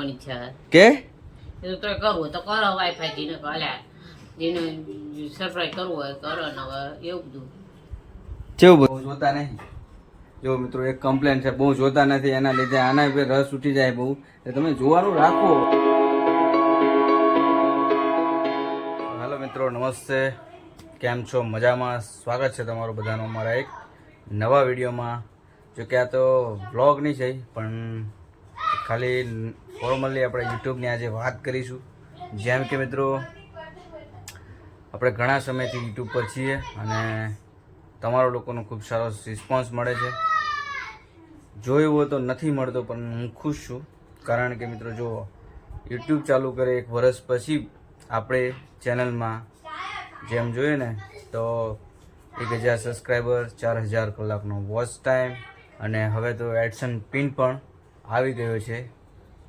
કરવાની ઈચ્છા કે? એ તો કરવું હોય તો કરો વાઈફાઈ થી ને હાલ્યા. જેને સરપ્રાઈઝ કરવું હોય કરો ને હવે એવું બધું. કેવું બહુ જોતા નહીં. જો મિત્રો એક કમ્પ્લેન છે બહુ જોતા નથી. એના લીધે આના પર રસ ઉઠી જાય બહુ. એટલે તમે જોવાનું રાખો. હાલો મિત્રો નમસ્તે. કેમ છો? મજામાં? સ્વાગત છે તમારું બધાનું અમારા એક નવા વિડીયોમાં. જો કે આ તો વ્લોગ નહીં છે પણ ખાલી ફોર્મલી આપણે યુટ્યુબની આજે વાત કરીશું. જેમ કે મિત્રો, આપણે ઘણા સમયથી યુટ્યુબ પર છીએ અને તમારો લોકોનો ખૂબ સારો રિસ્પોન્સ મળે છે. જોયું હોય તો નથી મળતો, પણ હું ખુશ છું. કારણ કે મિત્રો, જો યુટ્યુબ ચાલુ કરે એક વર્ષ પછી આપણે ચેનલમાં, જેમ જોઈએ ને, તો એક હજાર સબસ્ક્રાઈબર ચાર હજાર કલાકનો વોચ ટાઈમ અને હવે તો એડસન પિન પણ આવી ગયો છે.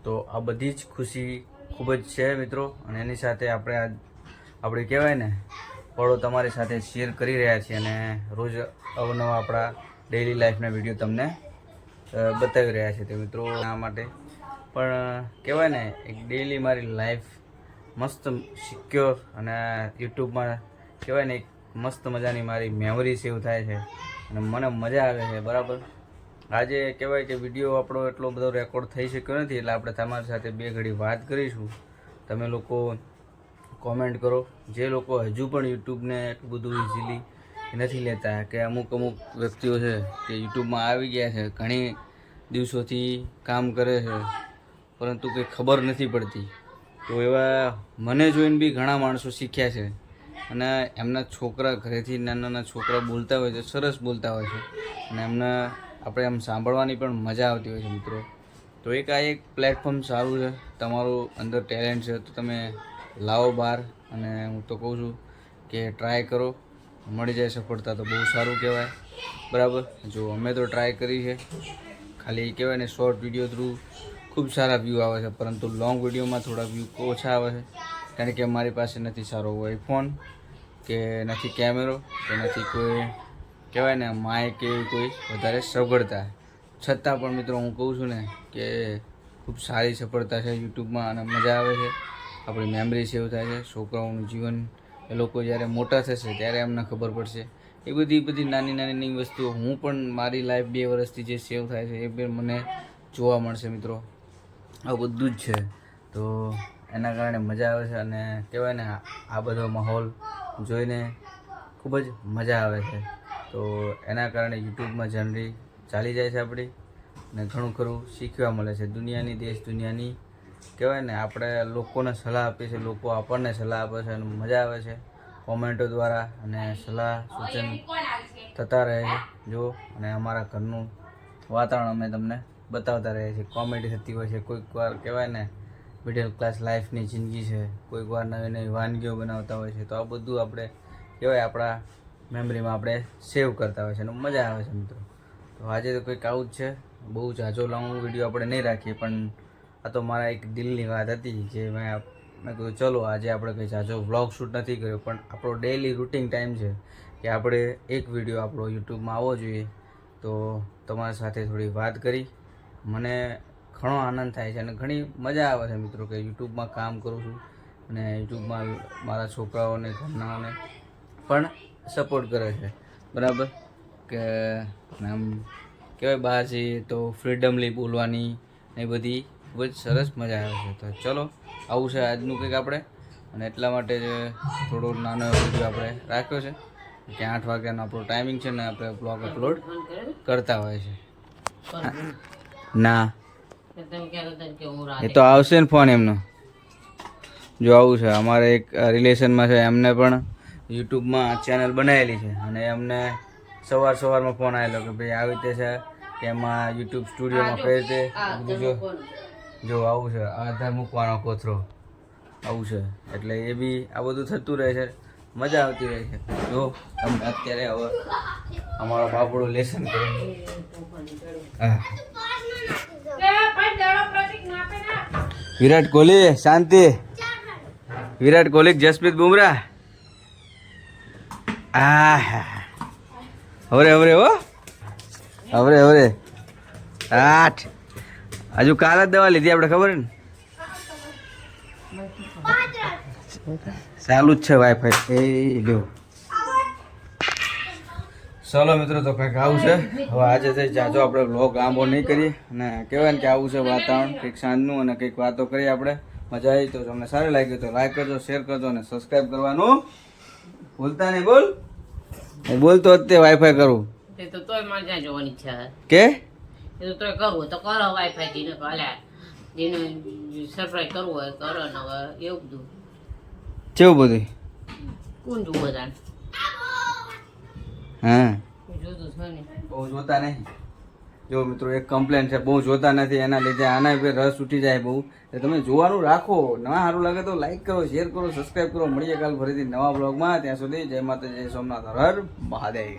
તો આ બધી જ ખુશી ખૂબ જ છે મિત્રો. અને એની સાથે આપણે આ આપણે કહેવાય ને પળો તમારી સાથે શેર કરી રહ્યા છીએ અને રોજ અવનવા આપણા ડેઈલી લાઈફના વીડિયો તમને બતાવી રહ્યા છે તે મિત્રો આ માટે. પણ, કહેવાય ને, એક ડેઈલી મારી લાઈફ મસ્ત સિક્યોર અને યુટ્યુબમાં કહેવાય ને, એક મસ્ત મજાની મારી મેમરી સેવ થાય છે. અને મને મજા આવે છે, બરાબર? આજે કહેવાય કે વીડિયો આપણો એટલો બધો રેકોર્ડ થઈ શક્યો નથી, એટલે આપણે તમારી સાથે બે ઘડી વાત કરીશું. તમે લોકો કોમેન્ટ કરો. જે લોકો હજુ પણ યુટ્યુબને એટલું બધું ઇઝીલી નથી લેતા કે અમુક અમુક વ્યક્તિઓ છે કે યુટ્યુબમાં આવી ગયા છે, ઘણી દિવસોથી કામ કરે છે, પરંતુ કંઈ ખબર નથી પડતી. તો એવા મને જોઈને બી ઘણા માણસો શીખ્યા છે. અને એમના છોકરા ઘરેથી નાના નાના છોકરા બોલતા હોય છે, સરસ બોલતા હોય છે. અને એમને આપણે આમ સાંભળવાની પણ મજા આવતી હોય છે મિત્રો. તો એક આ એક પ્લેટફોર્મ સારું છે. તમારું અંદર ટેલેન્ટ છે તો તમે લાવો બહાર અને હું તો કહું છું કે ટ્રાય કરો. મળી જાય સફળતા તો બહુ સારું કહેવાય. બરાબર? જો અમે તો ટ્રાય કરી છે. ખાલી કહેવાય ને શોર્ટ વીડિયો થ્રુ ખૂબ સારા વ્યૂ આવે છે, પરંતુ લોંગ વિડીયોમાં થોડા વ્યૂ ઓછા આવે છે. કારણ કે મારી પાસે નથી સારો આઈફોન કે નથી કેમેરો કે નથી કોઈ કહેવાય ને માઇક કે એવી કોઈ વધારે સગવડતા. છતાં પણ મિત્રો હું કહું છું ને કે ખૂબ સારી સફળતા છે યુટ્યુબમાં અને મજા આવે છે. આપણી મેમરી સેવ થાય છે. છોકરાઓનું જીવન એ લોકો જ્યારે મોટા થશે ત્યારે એમને ખબર પડશે. એ બધી બધી નાની નાની વસ્તુઓ હું પણ મારી લાઈફ બે વર્ષથી જે સેવ થાય છે એ બી મને જોવા મળશે મિત્રો. આ બધું જ છે. તો એના કારણે મજા આવે છે અને કહેવાય ને આ બધો માહોલ જોઈને ખૂબ જ મજા આવે છે. તો એના કારણે યુટ્યુબમાં જનરી ચાલી જાય છે આપણી અને ઘણું ખરું શીખવા મળે છે. દુનિયાની દેશ દુનિયાની કહેવાય ને, આપણે લોકોને સલાહ આપીએ છીએ, લોકો આપણને સલાહ આપે છે અને મજા આવે છે કોમેન્ટો દ્વારા અને સલાહ સૂચન થતા રહે છે. જો, અને અમારા ઘરનું વાતાવરણ અમે તમને બતાવતા રહીએ છીએ. કોમેડી થતી હોય છે, કોઈક વાર કહેવાય ને મિડલ ક્લાસ લાઈફની જિંદગી છે, કોઈક વાર નવી નવી વાનગીઓ બનાવતા હોય છે. તો આ બધું આપણે કહેવાય આપણા મેમરીમાં આપણે સેવ કરતા હોય છે અને મજા આવે છે મિત્રો. તો આજે તો કંઈક આવું જ છે. બહુ જાજો લાંબો વીડિયો આપણે નહીં રાખીએ, પણ આ તો મારા એક દિલની વાત હતી જે મેં મેં કીધું ચલો આજે આપણે કંઈ જાજો વ્લોગ શૂટ નથી કર્યો, પણ આપણો ડેઈલી રૂટિન ટાઈમ છે કે આપણે એક વીડિયો આપણો યુટ્યુબમાં આવવો જોઈએ. તો તમારી સાથે થોડી વાત કરી. મને ઘણો આનંદ થાય છે અને ઘણી મજા આવે છે મિત્રો કે યુટ્યુબમાં કામ કરું છું અને યુટ્યુબમાં મારા છોકરાઓને, ઘરનાઓને. પણ સપોર્ટ કરે છે. બરાબર? કે આમ કહેવાય બહાર જઈએ તો ફ્રીડમલી બોલવાની એ બધી ખૂબ જ સરસ મજા આવે છે. તો ચલો, આવું છે આજનું કંઈક આપણે. અને એટલા માટે જે થોડો નાનો એવો વીડિયો આપણે રાખ્યો છે. કે આઠ વાગ્યાનો આપણો ટાઈમિંગ છે ને આપણે બ્લોગ અપલોડ કરતા હોય છે. ના. એ તો આવશે ને ફોન એમનો. જો આવું છે, અમારે એક રિલેશનમાં છે, એમને પણ યુટ્યુબમાં ચેનલ બનાવેલી છે. અને એમને સવાર સવારમાં ફોન આવેલો કે ભાઈ આવી રીતે છે કે એમાં યુટ્યુબ સ્ટુડિયોમાં કઈ રીતે જો જો. આવું છે. આધાર મૂકવાનો કોથરો. આવું છે. એટલે એ બી આ બધું થતું રહે છે. મજા આવતી રહે છે. જો તમને અત્યારે હવે અમારો બાપડો લેસન કરે. હા. વિરાટ કોહલી શાંતિ. વિરાટ કોહલી જસપ્રીત બુમરાહ? આ હવરે હવરે હો. હવરે હવરે આઠ. હજુ કાલ જ દવા લીધી આપણે ખબર ને? ચાલુ જ છે વાઈફાઈ એ લ્યો ચલો મિત્રો, તો કંઈક આવું છે. હવે આજે થઈ જાજો આપણે બ્લોગ લાંબો નહીં કરીએ. અને કહેવાય ને કે આવું છે વાતાવરણ, કંઈક સાંજનું અને કંઈક વાતો કરીએ આપણે. મજા આવી તો તમને સારું લાગ્યું તો લાઈક કરજો શેર કરજો અને સબસ્ક્રાઈબ કરવાનું ભૂલતા નહીં બોલ. એ બોલતો જ તે વાઈફાઈ કરું. તે તો તોય મારે ત્યાં જોવાની ઈચ્છા છે. કે? એ તો તોય કરવું તો કરો વાઈફાઈ થી ને ભલે જેને સરપ્રાઈઝ કરવું હોય કરો ને હવે એવું બધું. કેવું બધું? કોણ જોવું બધાને હા. જોતું છે ને. બહુ જોતા નહીં. જો મિત્રો, એક કમ્પ્લેન છે, બહુ જોતા નથી, એના લીધે આના પર રસ ઉઠી જાય બહુ. એટલે તમે જોવાનું રાખો, ના સારું લાગે તો લાઈક કરો શેર કરો સબસ્ક્રાઈબ કરો. મળીએ કાલ ફરીથી નવા બ્લોગમાં ત્યાં સુધી જય માતા જય સોમનાથ. હર મહાદેવ.